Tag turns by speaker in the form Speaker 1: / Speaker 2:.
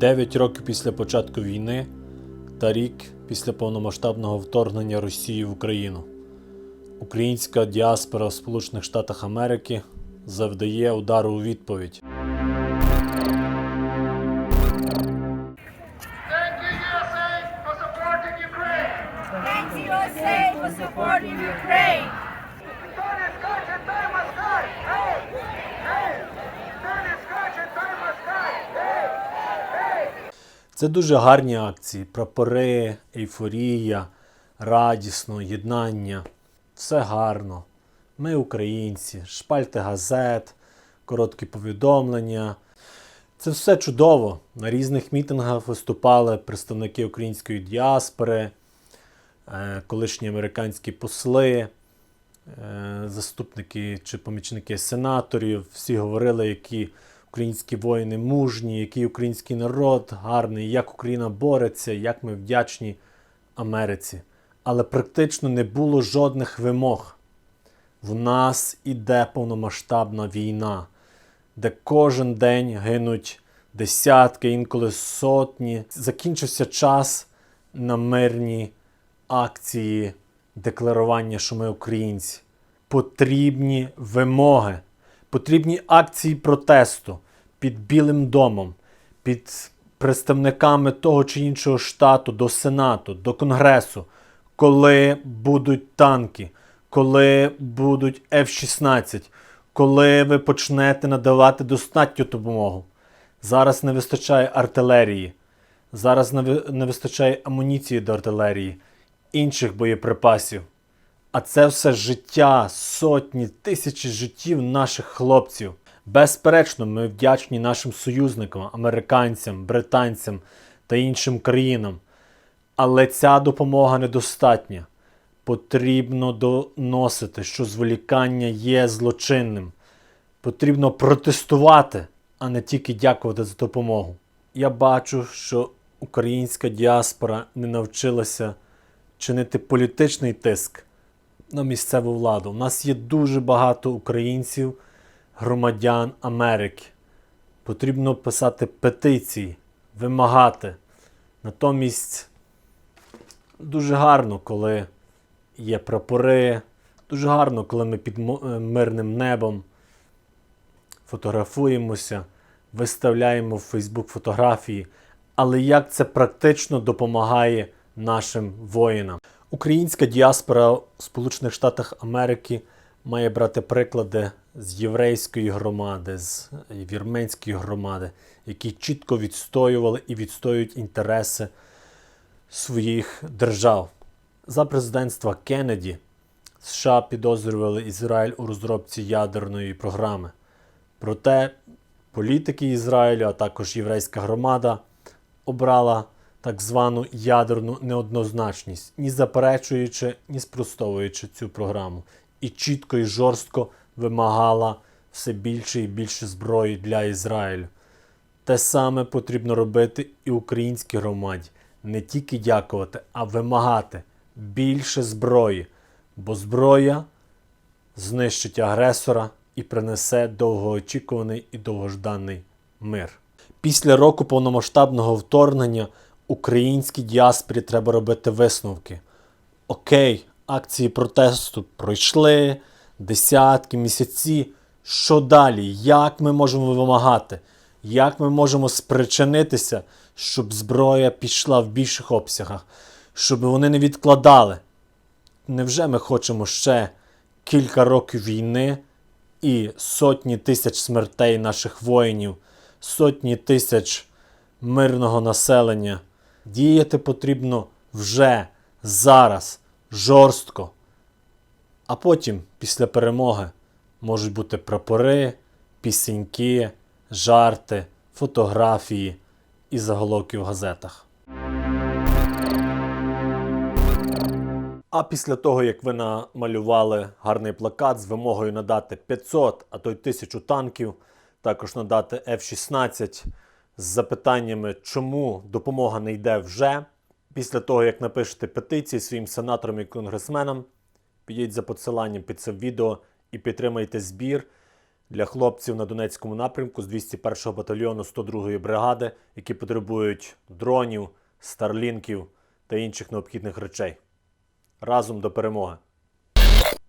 Speaker 1: Дев'ять років після початку війни та рік після повномасштабного вторгнення Росії в Україну. Українська діаспора в Сполучених Штатах Америки завдає удару у відповідь.
Speaker 2: Thank you, USA, for supporting Ukraine.
Speaker 1: Це дуже гарні акції: прапори, ейфорія, радісно, єднання. Все гарно. Ми українці, шпальти газет, короткі повідомлення. Це все чудово. На різних мітингах виступали представники української діаспори, е, колишні американські посли, е, заступники чи помічники сенаторів. Всі говорили, які українські воїни мужні, який український народ гарний, як Україна бореться, як ми вдячні Америці. Але практично не було жодних вимог. В нас іде повномасштабна війна, де кожен день гинуть десятки, інколи сотні. Закінчився час на мирні акції декларування, що ми українці. Потрібні вимоги, потрібні акції протесту під Білим домом, під представниками того чи іншого штату до Сенату, до Конгресу, коли будуть танки, коли будуть F-16, коли ви почнете надавати достатню допомогу. Зараз не вистачає артилерії, зараз не вистачає амуніції до артилерії, інших боєприпасів. А це все життя, сотні, тисячі життів наших хлопців. Безперечно, ми вдячні нашим союзникам, американцям, британцям та іншим країнам. Але ця допомога недостатня. Потрібно доносити, що зволікання є злочинним. Потрібно протестувати, а не тільки дякувати за допомогу. Я бачу, що українська діаспора не навчилася чинити політичний тиск на місцеву владу. У нас є дуже багато українців, громадян Америки. Потрібно писати петиції, вимагати. Натомість дуже гарно, коли є прапори, дуже гарно, коли ми під е, мирним небом фотографуємося, виставляємо в Фейсбук фотографії. Але як це практично допомагає нашим воїнам? Українська діаспора в Сполучених Штатах Америки має брати приклади з єврейської громади, з вірменської громади, які чітко відстоювали і відстоюють інтереси своїх держав. За президентства Кеннеді США підозрювали Ізраїль у розробці ядерної програми. Проте політики Ізраїлю, а також єврейська громада обрала так звану ядерну неоднозначність, ні заперечуючи, ні спростовуючи цю програму, і чітко і жорстко вимагала все більше і більше зброї для Ізраїлю. Те саме потрібно робити і українській громаді. Не тільки дякувати, а вимагати більше зброї, бо зброя знищить агресора і принесе довгоочікуваний і довгожданий мир. Після року повномасштабного вторгнення українській діаспорі треба робити висновки. Окей, акції протесту пройшли десятки, місяці. Що далі? Як ми можемо вимагати? Як ми можемо спричинитися, щоб зброя пішла в більших обсягах, щоб вони не відкладали? Невже ми хочемо ще кілька років війни і сотні тисяч смертей наших воїнів, сотні тисяч мирного населення? Діяти потрібно вже, зараз, жорстко. А потім, після перемоги, можуть бути прапори, пісеньки, жарти, фотографії і заголовки в газетах. А після того, як ви намалювали гарний плакат з вимогою надати 500, а то й 1000 танків, також надати F-16 з запитаннями, чому допомога не йде вже. Після того, як напишете петиції своїм сенаторам і конгресменам, підіть за посиланням під це відео і підтримайте збір для хлопців на Донецькому напрямку з 201-го батальйону 102-ї бригади, які потребують дронів, старлінків та інших необхідних речей. Разом до перемоги!